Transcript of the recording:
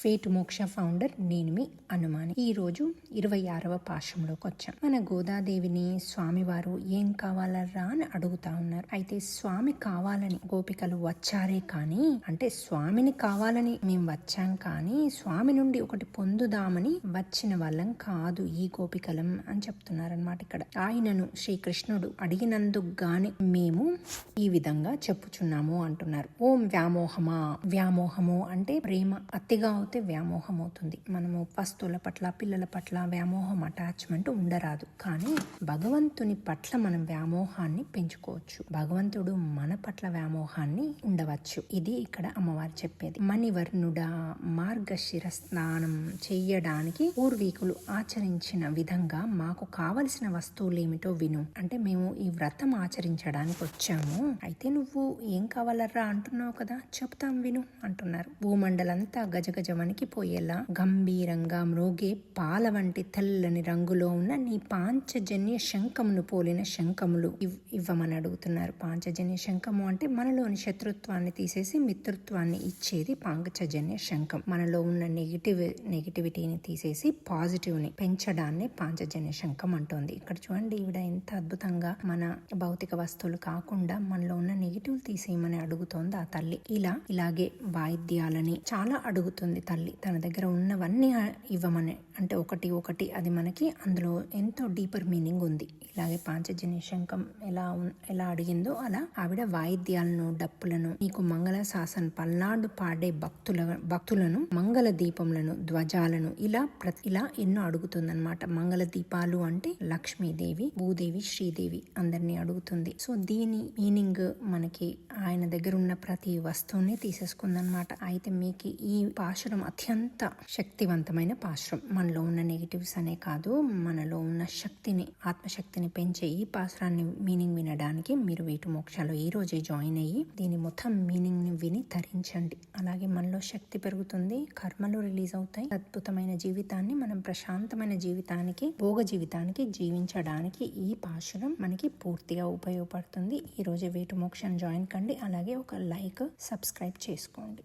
Fate మోక్ష founder నేను మీ అనుమాని ఈరోజు ఇరవై ఆరవ పాశంలోకి వచ్చాం. మన గోదాదేవిని స్వామివారు ఏం కావాలరా అని అడుగుతా ఉన్నారు. అయితే స్వామి కావాలని గోపికలు వచ్చారే కానీ అంటే స్వామిని కావాలని మేము వచ్చాం కానీ స్వామి నుండి ఒకటి పొందుదామని వచ్చిన వాళ్ళం కాదు ఈ గోపికలం అని చెప్తున్నారనమాట ఇక్కడ. ఆయనను శ్రీకృష్ణుడు అడిగినందుకు గాని మేము ఈ విధంగా చెప్పుచున్నాము అంటున్నారు. ఓం వ్యామోహమా వ్యామోహము అంటే ప్రేమ అతిగా అవుతే వ్యామోహం అవుతుంది. మనము వస్తువుల పట్ల పిల్లల పట్ల వ్యామోహం అటాచ్మెంట్ ఉండరాదు. కానీ భగవంతుని పట్ల మనం వ్యామోహాన్ని పెంచుకోవచ్చు. భగవంతుడు మన పట్ల వ్యామోహాన్ని ఉండవచ్చు. ఇది ఇక్కడ అమ్మవారు చెప్పేది. మణివర్ణుడ మార్గశిర స్నానం చెయ్యడానికి పూర్వీకులు ఆచరించిన విధంగా మాకు కావలసిన వస్తువులు ఏమిటో విను. అంటే మేము ఈ వ్రతం ఆచరించడానికి వచ్చాము. అయితే నువ్వు ఏం కావాలరా అంటున్నావు కదా? చెప్తాం విను అంటున్నారు. భూమండలంతా గజగజ వణికిపోయేలా గంభీరంగా మ్రోగే పాల వంటి తెల్లని రంగులో ఉన్న నీ పాంచజన్య శంఖమును పోలిన శంఖములు ఇవ్- ఇవ్వమని అడుగుతున్నారు. పాంచజన్య శంఖము అంటే మనలోని శత్రుత్వాన్ని తీసేసి మిత్రుత్వాన్ని ఇచ్చేది పాంచజన్య శంఖం. మనలో ఉన్న నెగిటివ్ నెగిటివిటీని తీసేసి పాజిటివ్ని పెంచడాన్ని పాంచజన్య శంఖం అంటోంది. ఇక్కడ చూడండి ఈవిడ ఎంత అద్భుతంగా మన భౌతిక వస్తువులు కాకుండా మనలో ఉన్న నెగిటివ్ తీసేయమని అడుగుతోంది ఆ తల్లి. ఇలా ఇలాగే వాయిద్యాలని చాలా అడుగుతుంది తల్లి తన దగ్గర ఉన్నవన్నీ ఇవ్వమని. అంటే ఒకటి ఒకటి అది మనకి అందులో ఎంతో డీపర్ మీనింగ్ ఉంది. ఇలాగే పాంచజన్య శంఖం ఎలా ఎలా అడిగిందో అలా ఆవిడ వాయిద్యాలను డప్పులను నీకు మంగళ శాసన పల్నాడు పాడే భక్తుల భక్తులను మంగళ దీపములను ధ్వజాలను ఇలా ప్రతి ఇలా ఎన్నో అడుగుతుందన్నమాట. మంగళ దీపాలు అంటే లక్ష్మీదేవి భూదేవి శ్రీదేవి అందరినీ అడుగుతుంది. సో దీని మీనింగ్ మనకి ఆయన దగ్గర ఉన్న ప్రతి వస్తువుని తీసేసుకుందనమాట అయితే మీకు ఈ పాశురం అత్యంత శక్తివంతమైన పాశ్రం. మనలో ఉన్న నెగిటివ్స్ అనే కాదు మనలో ఉన్న శక్తిని ఆత్మశక్తిని పెంచే ఈ పాశ్రాన్ని మీనింగ్ వినడానికి మీరు వీటి మోక్షాలు ఈ రోజే జాయిన్ అయ్యి దీని మొత్తం మీనింగ్ని విని తరించండి. అలాగే మనలో శక్తి పెరుగుతుంది కర్మలు రిలీజ్ అవుతాయి. అద్భుతమైన జీవితాన్ని మనం ప్రశాంతమైన జీవితానికి భోగ జీవితానికి జీవించడానికి ఈ పాశురం మనకి పూర్తిగా ఉపయోగపడుతుంది. ఈ రోజే వీటి మోక్షం జాయిన్ కండి. అలాగే ఒక లైక్ సబ్స్క్రైబ్ చేసుకోండి.